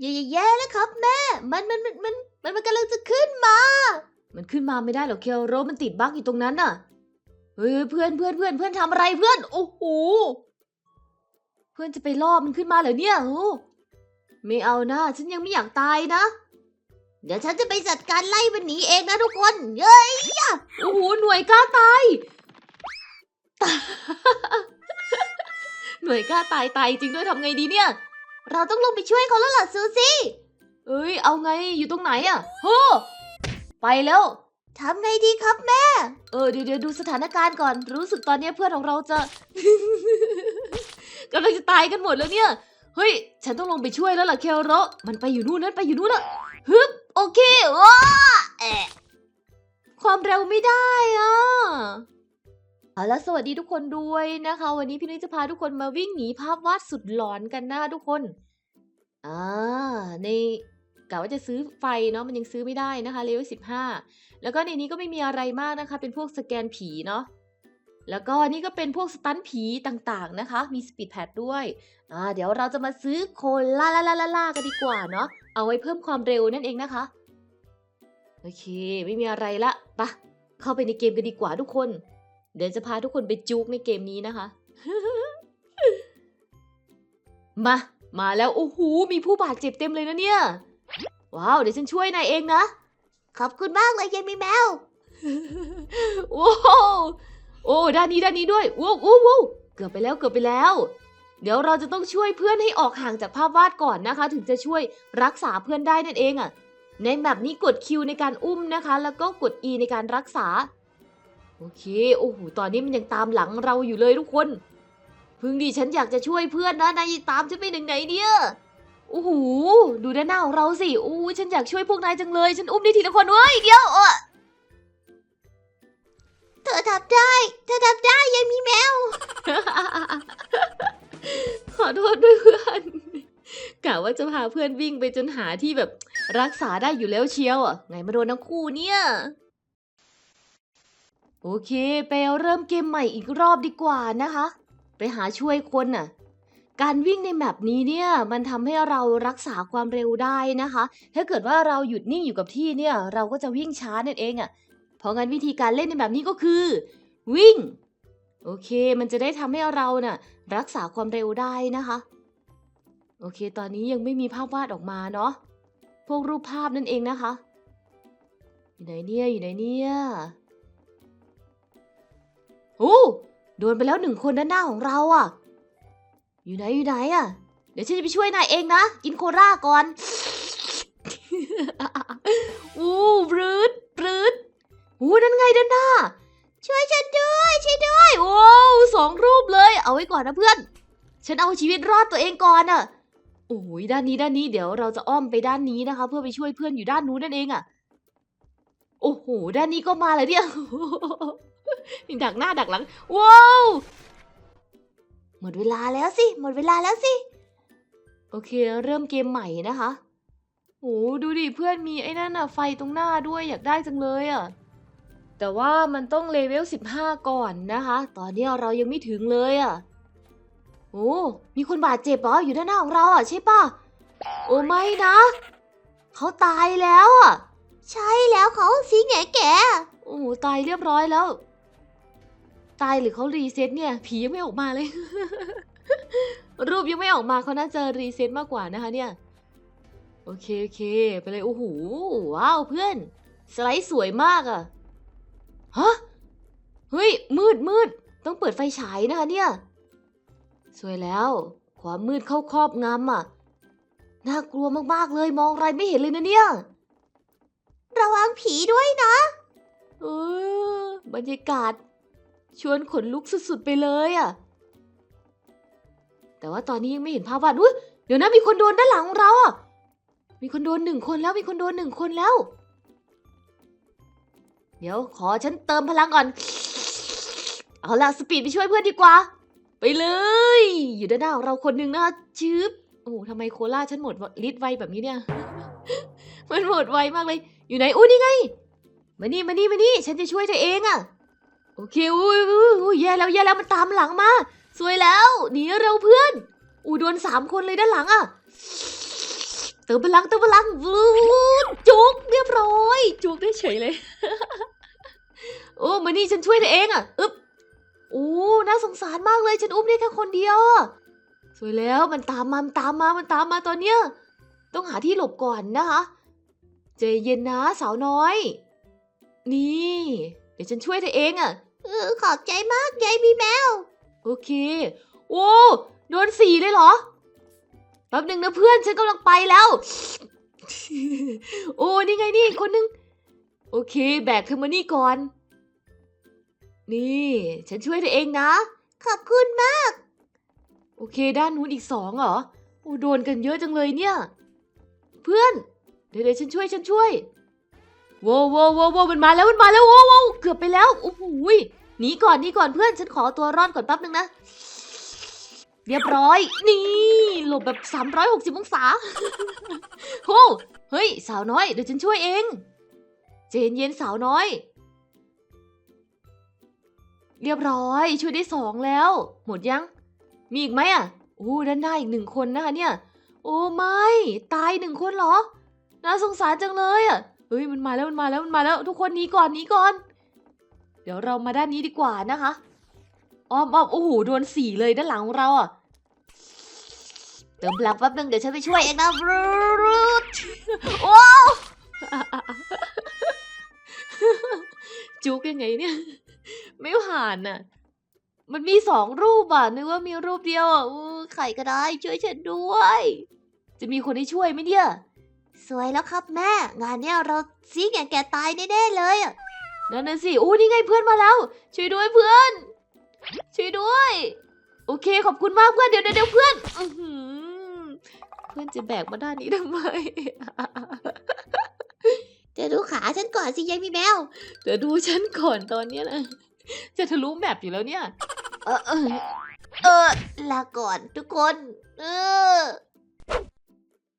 แย่แย่ๆแล้วครับแม่ มันมันมันมันมันมันกำลังจะขึ้นมา มันขึ้นมาไม่ได้หรอกเคโรมันติดบั๊กอยู่ตรงนั้นน่ะ เฮ้ยเพื่อนเพื่อนเพื่อนเพื่อนทำอะไรเพื่อน โอ้โห เพื่อนจะไปล่อมันขึ้นมาเหรอเนี่ยโอ้ไม่เอานะ ฉันยังไม่อยากตายนะ เดี๋ยวฉันจะไปจัดการไล่มันหนีเองนะทุกคน เย้ยโอ้โห หน่วยกล้าตาย หน่วยกล้าตายตายจริงด้วยทำไงดีเนี่ย เราต้องลงไปช่วยเขาแล้วล่ะซูซี่ เอ้ย เอาไงอยู่ตรงไหนอะโฮไปแล้วทำไงดีครับแม่ เออเดี๋ยวเดี๋ยวดูสถานการณ์ก่อน รู้สึกตอนนี้เพื่อนของเราจะ กำลังจะตายกันหมดแล้วเนี่ย เฮ้ย ฉันต้องลงไปช่วยแล้วล่ะเคโรมันไปอยู่นู่นนั่นไปอยู่นู่นละฮึบโอเคว้าแอะความเร็วไม่ได้อะ เอาละสวัสดีทุกคนด้วยนะคะ วันนี้พี่นุ้ยจะพาทุกคนมาวิ่งหนีภาพวาดสุดหลอนกันนะทุกคนอ่าในกะว่าจะซื้อไฟเนาะมันยังซื้อไม่ได้นะคะเลเวลสิบห้าแล้วก็ในนี้ก็ไม่มีอะไรมากนะคะ เป็นพวกสแกนผีเนาะแล้วก็นี่ก็เป็นพวกสตันผีต่างๆนะคะ มีสปีดแพดด้วยอ่าเดี๋ยวเราจะมาซื้อโคลาลาลาลาลากันดีกว่าเนาะเอาไว้เพิ่มความเร็วนั่นเองนะคะ โอเค ไม่มีอะไรละปะเข้าไปในเกมกันดีกว่าทุกคน เดี๋ยวจะพาทุกคนไปจุกในเกมนี้นะคะ มา มาแล้วโอ้โหมีผู้บาดเจ็บเต็มเลยนะเนี่ย ว้าว เดี๋ยวฉันช่วยนายเองนะ ขอบคุณมากเลยเยนมีแมวโอ้โหโอ้ด้านนี้ด้านนี้ด้วยว้าวว้าวเกือบไปแล้วเกือบไปแล้ว เดี๋ยวเราจะต้องช่วยเพื่อนให้ออกห่างจากภาพวาดก่อนนะคะ ถึงจะช่วยรักษาเพื่อนได้นั่นเองอะ่ะในแบบนี้กด Q ในการอุ้มนะคะ แล้วก็กด E ในการรักษา โอเค โอ้โห ตอนนี้มันยังตามหลังเราอยู่เลยทุกคน พึ่งดิฉันอยากจะช่วยเพื่อนนะ นายตามฉันไปถึงไหนเนี่ยโอ้โห ดูด้านหน้าของเราสิอู้ฉันอยากช่วยพวกนายจังเลย ฉันอุ้มได้ทีละคนเว้ย เดี๋ยวเออเธอทำได้ เธอทำได้ยังมีแมว ขอโทษด้วยเพื่อนกะว่าจะพาเพื่อนวิ่งไปจนหาที่แบบรักษาได้อยู่แล้วเชียวอะ ไงมาโดนทั้งคู่เนี่ย โอเคไปเริ่มเกมใหม่อีกรอบดีกว่านะคะ ไปหาช่วยคนน่ะ การวิ่งในแมปนี้เนี่ยมันทำให้เรารักษาความเร็วได้นะคะ ถ้าเกิดว่าเราหยุดนิ่งอยู่กับที่เนี่ย เราก็จะวิ่งช้านั่นเองอะ่ะ เพราะงั้นวิธีการเล่นในแบบนี้ก็คือ วิ่ง โอเค มันจะได้ทำให้เราน่ะรักษาความเร็วได้นะคะ โอเค ตอนนี้ยังไม่มีภาพวาดออกมาเนาะพวกรูปภาพนั่นเองนะคะ อยู่ไหนเนี่ยอยู่ไหนเนี่ย โอ้โดนไปแล้วหนึ่งคนด้านหน้าของเราอะอยู่ไหนอยู่ไหนอะเดี๋ยวฉันจะไปช่วยนายเองนะ กินโคราก่อนอู้บรืดบรืดอู้นั่นไงด้านหน้า ช่วยฉันด้วยช่วยด้วยโอ้สองรูปเลย เอาไว้ก่อนนะเพื่อน ฉันเอาชีวิตรอดตัวเองก่อนอะโอ้ยด้านนี้ด้านนี้เดี๋ยวเราจะอ้อมไปด้านนี้นะคะ เพื่อไปช่วยเพื่อนอยู่ด้านนู้นนั่นเองอะ โอ้โห ด้านนี้ก็มาเลยเนี่ย ดักหน้าดักหลัง ว้าว หมดเวลาแล้วสิ หมดเวลาแล้วสิ โอเค เริ่มเกมใหม่นะคะโอ้ดูดิ เพื่อนมีไอ้นั่นอะไฟตรงหน้าด้วยอยากได้จังเลยอะแต่ว่ามันต้องเลเวล 15 ก่อนนะคะ ตอนนี้เรายังไม่ถึงเลยอะโอ้มีคนบาดเจ็บเหรออยู่ด้านหน้าของเราอะใช่ปะโอ้ไม่นะ เขาตายแล้วอะใช่แล้วเขาสีแง่แก่โอ้ตายเรียบร้อยแล้ว ตายหรือเขารีเซ็ตเนี่ยผียังไม่ออกมาเลย รูปยังไม่ออกมาเขาน่าจะรีเซ็ตมากกว่านะคะเนี่ย โอเคโอเค ไปเลยโอ้โหว้าวเพื่อน สไลด์สวยมากอะฮะเฮ้ยมืดมืดต้องเปิดไฟฉายนะคะเนี่ย สวยแล้ว ความมืดเข้าครอบงำอะน่ากลัวมากๆเลยมองอะไรไม่เห็นเลยนะเนี่ย ระวังผีด้วยนะ เออบรรยากาศ ชวนขนลุกสุดๆไปเลยอะแต่ว่าตอนนี้ยังไม่เห็นภาพวาดอุ้ยเดี๋ยวนะมีคนโดนด้านหลังของเราอะมีคนโดนหนึ่งคนแล้วมีคนโดนหนึ่งคนแล้ว เดี๋ยวขอฉันเติมพลังก่อน เอาล่ะสปีดไปช่วยเพื่อนดีกว่า ไปเลย อยู่ด้านหน้าของเราคนหนึ่งนะคะชืบโอ้ทำไมโคล่าฉันหมดฤทธิ์ไวแบบนี้เนี่ย มันหมดไวมากเลย อยู่ไหนอุ้ยนี่ไง มานี่มานี่มานี่ ฉันจะช่วยเธอเองอะ อเคอุ้ยอุ้ยแย่แล้วแย่แล้วมันตามหลังมา สวยแล้วหนีเร็วเพื่อนอู้โดนสามคนเลยด้านหลังอะเติมพลังเติมพลังวืดจุกเรียบร้อย จุกได้เฉยเลย โอ้มานี่ฉันช่วยเธอเองอะอึ๊บโอ้น่าสงสารมากเลยฉันอุ้มได้แค่คนเดียว สวยแล้วมันตามมามันตามมามันตามมาตอนเนี้ยต้องหาที่หลบก่อนนะคะใจเย็นนะสาวน้อย นี่ เดี๋ยวฉันช่วยเธอเองอะ ออขอบใจมากยายมีแมว โอเค โอ้โดนสี่เลยเหรอ แป๊บหนึ่งนะเพื่อนฉันกำลังไปแล้ว โอ้นี่ไงนี่อีกคนนึง โอเค แบกเธอมานี่ก่อน นี่ ฉันช่วยเธอเองนะ ขอบคุณมาก โอเค ด้านนู้นอีกสองเหรอ โอ้โดนกันเยอะจังเลยเนี่ย เพื่อน เดี๋ยวเดี๋ยวฉันช่วยฉันช่วยโว้วโว้วโว้วโว้วมันมาแล้วมันมาแล้วโว้วโว้วเกือบไปแล้วโอ้โหย หนีก่อนหนีก่อนเพื่อนฉันขอตัวรอดก่อนแป๊บนึงนะ เรียบร้อย นี่หลบแบบ 360 องศาโอ้เฮ้ย สาวน้อยเดี๋ยวฉันช่วยเอง เจนเย็นสาวน้อย เรียบร้อย ช่วยได้สองแล้ว หมดยัง มีอีกไหมอะโอ้ด้านหน้าอีกหนึ่งคนนะคะเนี่ย โอ้ไม่ ตายหนึ่งคนเหรอ น่าสงสารจังเลยอะเฮ้ยมันมาแล้วมันมาแล้วมันมาแล้ว ทุกคนหนีก่อนหนีก่อน เดี๋ยวเรามาด้านนี้ดีกว่านะคะอ้อมอ้อมโอ้โหโดนสีเลยด้านหลังของเราอะเติมพลังแป๊บนึงเดี๋ยวฉันไปช่วยเองนะบรูดโอ้จุกยังไงเนี่ย ไม่ผ่านน่ะ มันมีสองรูปอะนึกว่ามีรูปเดียวอะอู้ใครก็ได้ช่วยฉันด้วย จะมีคนให้ช่วยไหมเนี่ย สวยแล้วครับแม่ งานเนี้ยเราซีแก่แก่ตายแน่ๆเลยอะ นั่นน่ะสิโอ้นี่ไงเพื่อนมาแล้ว ช่วยด้วยเพื่อน ช่วยด้วย โอเคขอบคุณมากเพื่อนเดี๋ยวเดี๋ยวเพื่อนเพื่อนจะแบกมาด้านนี้ทำไมจะดูขาฉันก่อนสิยายมีแมวเดี๋ยวดูฉันก่อนตอนเนี้นะจะทะลุแมปอยู่แล้วเนี่ย เออเออเออลาก่อนทุกคน เออ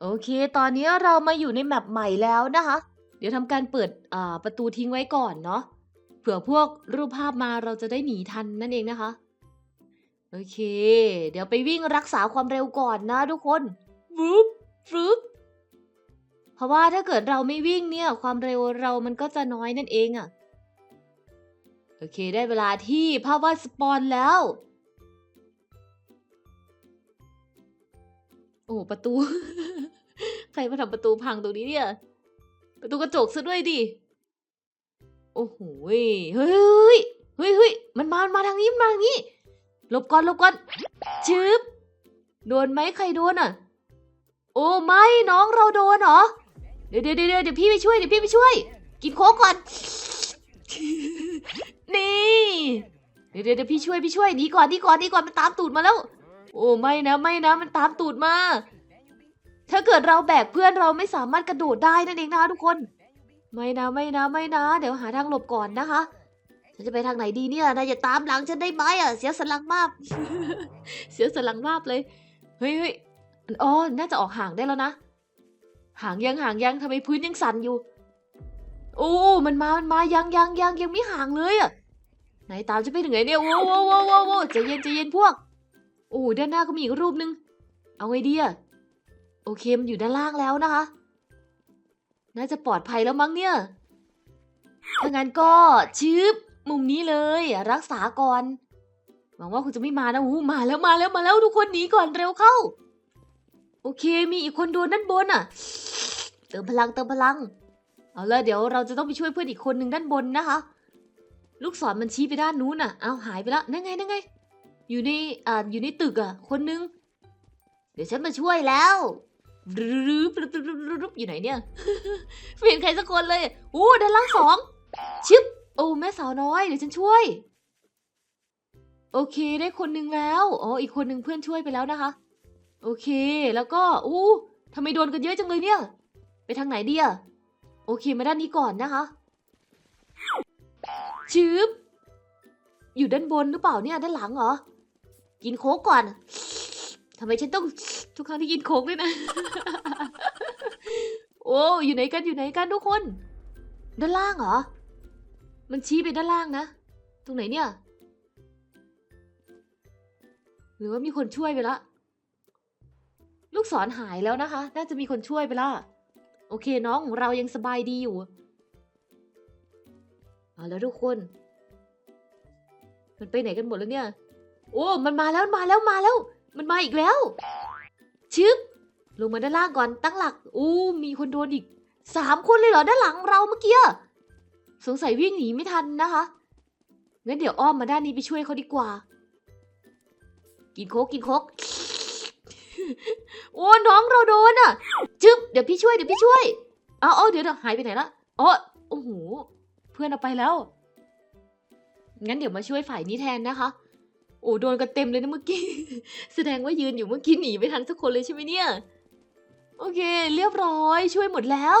โอเค ตอนนี้เรามาอยู่ในแมปใหม่แล้วนะคะ ดี๋ยวทำการเปิดประตูทิ้งไว้ก่อนเนาะเผื่อพวกรูปภาพมาเราจะได้หนีทันนั่นเองนะคะ โอเค เดี๋ยวไปวิ่งรักษาความเร็วก่อนนะทุกคนฟึบฟึบเพราะว่าถ้าเกิดเราไม่วิ่งเนี่ยความเร็วเรามันก็จะน้อยนั่นเองอะโอเคได้เวลาที่ภาพวาดสปอนแล้ว โอ้ประตู ใครมาทำประตูพังตรงนี้เนี่ย ประตูกระจกซะด้วยดิ โอ้โหยเฮ้ยเฮ้ยเฮ้ยมันมา มันมาทางนี้ มันมาทางนี้หลบก่อนหลบก่อนชึบโดนไหมใครโดนอะ โอ้ไม่น้องเราโดนเหรอเดี๋ยวเดี๋ยวเดี๋ยวเดี๋ยวพี่ไปช่วยเดี๋ยวพี่ไปช่วย กินโค้กก่อน นี่ เดี๋ยวเดี๋ยวพี่ช่วยพี่ช่วยหนีก่อนหนีก่อนหนีก่อนมันตามตูดมาแล้ว โอ้ไม่นะไม่นะมันตามตูดมา ถ้าเกิดเราแบกเพื่อนเราไม่สามารถกระโดดได้นั่นเองนะคะทุกคน ไม่นะไม่นะไม่นะ เดี๋ยวหาทางหลบก่อนนะคะฉันจะไปทางไหนดีเนี่ยนายจะตามหลังฉันได้ไหมอะเสียสลังมาก เสียสลังมากเลย เฮ้ยเฮ้ยอ๋อ น่าจะออกห่างได้แล้วนะ ห่างยังห่างยังทำไมพื้นยังสั่นอยู่ โอ้ มันมา มันมา ยังยังยังยังไม่ห่างเลยอะไหนตามจะไปถึงไหนเนี่ยโว้โว้โว้โว้โว้ใจเย็นใจเย็นพวก โอ้ ด้านหน้าก็มีอีกรูปนึง เอาไงดีอะ โอเคมันอยู่ด้านล่างแล้วนะคะ น่าจะปลอดภัยแล้วมั้งเนี่ยถ้างั้นก็ชืบมุมนี้เลย รักษาก่อน หวังว่าคุณจะไม่มานะอู้มาแล้วมาแล้วมาแล้วทุกคนหนีก่อนเร็วเข้า โอเค มีอีกคนโดนด้านบนอะ เติมพลังเติมพลัง เอาละเดี๋ยวเราจะต้องไปช่วยเพื่อนอีกคนหนึ่งด้านบนนะคะ ลูกศรมันชี้ไปด้านนู้นอะ เอาหายไปละนั่นไงนั่นไง อยู่ในอ่าอยู่ในตึกอะ คนนึง เดี๋ยวฉันมาช่วยแล้ว รึบรึบรึบรึบรึอยู่ไหนเนี่ยไม่เห็นใครสักคนเลยโอ้ด้านล่างสองชึบโอ้แม่สาวน้อยเดี๋ยวฉันช่วย โอเคได้คนหนึ่งแล้วอ๋ออีกคนหนึ่งเพื่อนช่วยไปแล้วนะคะ โอเคแล้วก็อู้ทำไมโดนกันเยอะจังเลยเนี่ย ไปทางไหนดีอะโอเคมาด้านนี้ก่อนนะคะชึบอยู่ด้านบนหรือเปล่าเนี่ยด้านหลังเหรอ กินโค้กก่อน ทำไมฉันต้องทุกครั้งที่กินโค้กด้วยนะ โอ้อยู่ไหนกันอยู่ไหนกันทุกคน ด้านล่างเหรอ มันชี้ไปด้านล่างนะ ตรงไหนเนี่ย หรือว่ามีคนช่วยไปละ ลูกศรหายแล้วนะคะ น่าจะมีคนช่วยไปละ โอเคน้องของเรายังสบายดีอยู่เอาแล้วทุกคน มันไปไหนกันหมดแล้วเนี่ย โอ้ มันมาแล้วมันมาแล้ว มาแล้ว มันมาอีกแล้ว ชึบ ลงมาด้านล่างก่อน ตั้งหลัก อู้ มีคนโดนอีกสามคนเลยเหรอ ด้านหลังเราเมื่อกี้ สงสัยวิ่งหนีไม่ทันนะคะ งั้นเดี๋ยวอ้อมมาด้านนี้ไปช่วยเขาดีกว่า กินโคกกินโคกโอ้น้องเราโดนอะ จึ๊บ เดี๋ยวพี่ช่วย เดี๋ยวพี่ช่วย เอาเอาเดี๋ยวเดี๋ยวหายไปไหนละอ๋อโอ้โห เพื่อนเอาไปแล้ว งั้นเดี๋ยวมาช่วยฝ่ายนี้แทนนะคะ โอ้โดนกันเต็มเลยนะเมื่อกี้ แสดงว่ายืนอยู่เมื่อกี้หนีไม่ทันสักคนเลยใช่ไหมเนี่ย โอเค เรียบร้อยช่วยหมดแล้ว